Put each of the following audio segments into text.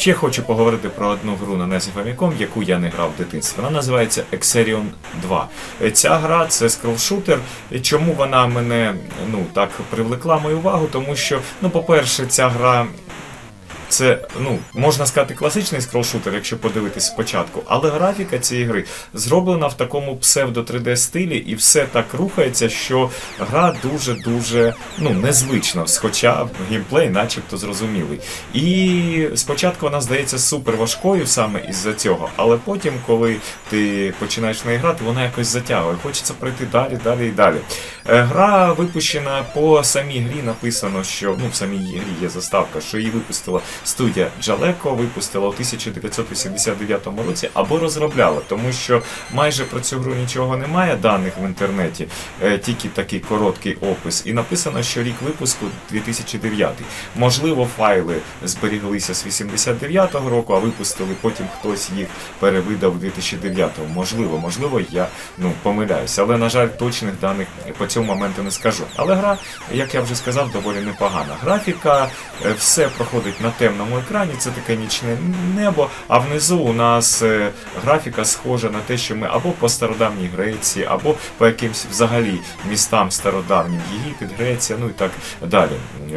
Ще хочу поговорити про одну гру на NES Famicom, яку я не грав в дитинстві. Вона називається Exerion 2. Е, Ця гра це скролшутер. Чому вона мене ну так привлекла мою увагу? Тому що, ну, по-перше, ця гра це, ну, можна сказати, класичний скролшутер, якщо подивитись спочатку, але графіка цієї гри зроблена в такому псевдо 3D стилі, і все так рухається, що гра дуже-дуже ну, незвично, хоча геймплей начебто зрозумілий. І спочатку вона здається супер важкою саме із-за цього, але потім, коли ти починаєш в неї грати, вона якось затягує. Хочеться пройти далі, далі і далі. Е, Гра випущена по самій грі, написано, що ну, в самій грі є заставка, що її випустила студія Jaleco, випустила у 1989 році або розробляла, тому що майже про цю гру нічого немає, даних в інтернеті, е, тільки такий короткий опис. І написано, що рік випуску 2009. Можливо, файли зберіглися з 89-го року, а випустили потім хтось їх перевидав у 2009-му. Можливо, можливо, я ну помиляюся, але на жаль, точних даних по цьому моменту не скажу. Але гра, як я вже сказав, доволі непогана. Графіка, е, все проходить на темному екрані, це таке нічне небо. А внизу у нас е, графіка схожа на те, що ми або по стародавній Греції, або по якимсь взагалі містам стародавнім Єгипет, Греція, ну і так далі.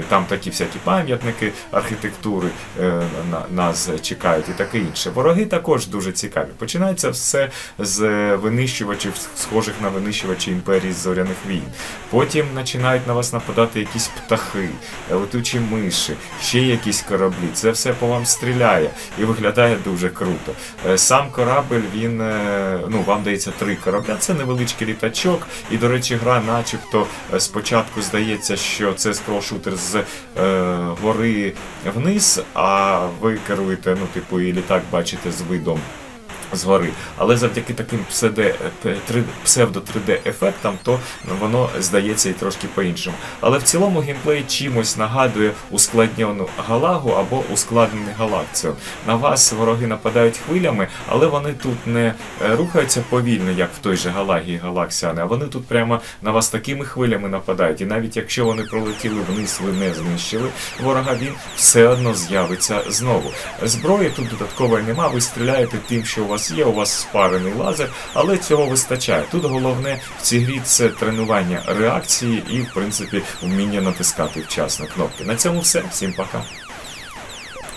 Там такі всякі пам'ятники архітектури е, на, нас чекають і таке інше. Вороги також дуже цікаві. Починається все з винищувачів, схожих на винищувачі імперії зоряних війн. Потім починають на вас нападати якісь птахи, летучі миші, ще якісь кораблі. Це все по вам стріляє і виглядає дуже круто. Е, Сам корабль, він е, ну вам дається три корабля. Це невеличкий літачок. І, до речі, гра, начебто, е, спочатку здається, що це скролшутер з е, гори вниз, а ви керуєте, ну, типу, і літак бачите з видом згори. Але завдяки таким псевдо 3D ефектам, то воно здається і трошки по-іншому. Але в цілому геймплей чимось нагадує ускладнену галагу або ускладнений галакцію. На вас вороги нападають хвилями, але вони тут не е, рухаються повільно, як в той же Галагії Галаксіани, а вони тут прямо на вас такими хвилями нападають. І навіть якщо вони пролетіли вниз, ви не знищили ворога, він все одно з'явиться знову. Зброї тут додаткової нема, ви стріляєте тим, що у вас є, у вас спарений лазер, але цього вистачає. Тут головне в цій грі це тренування реакції і, в принципі, вміння натискати вчасно кнопки. На цьому все. Всім пока.